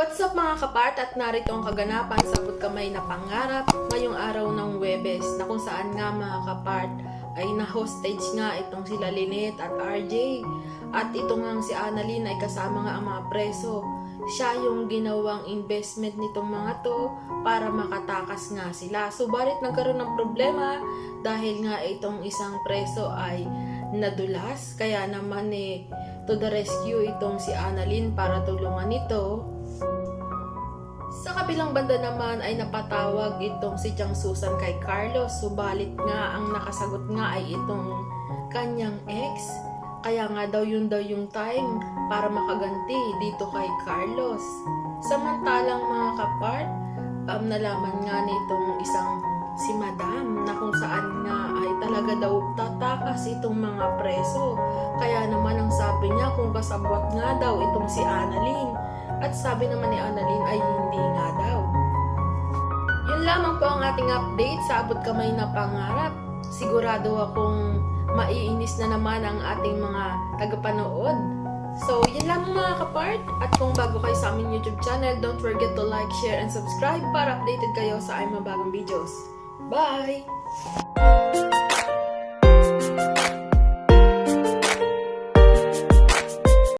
What's up mga kapart at narito ang kaganapan sa kamay na pangarap ngayong araw ng Webes na kung saan nga mga kapart ay na-hostage nga itong sila Lynette at RJ at ito nga si Annalyn ay kasama nga ang mga preso. Siya yung ginawang investment nitong mga to para makatakas nga sila. Subalit nagkaroon ng problema dahil nga itong isang preso ay nadulas kaya naman eh to the rescue itong si Annalyn para tulungan ito sa kabilang banda naman ay napatawag itong si Chang Susan kay Carlos. Subalit nga ang nakasagot nga ay itong kanyang ex. Kaya nga daw yun daw yung time para makaganti dito kay Carlos. Samantalang mga kapart, um, nalaman nga nitong isang si Madam na kung saan nga ay talaga daw tatakas itong mga preso. Kaya naman ang sabi niya kung kasabwat nga daw itong si Annalyn. At sabi naman ni Annalyn ay hindi nga daw. Yun lamang po ang ating update sa abot kamay na pangarap. Sigurado akong maiinis na naman ang ating mga tagapanood. So, yun lamang mga kapart. At kung bago kayo sa aming YouTube channel, don't forget to like, share, and subscribe para updated kayo sa aming mga bagong videos. Bye!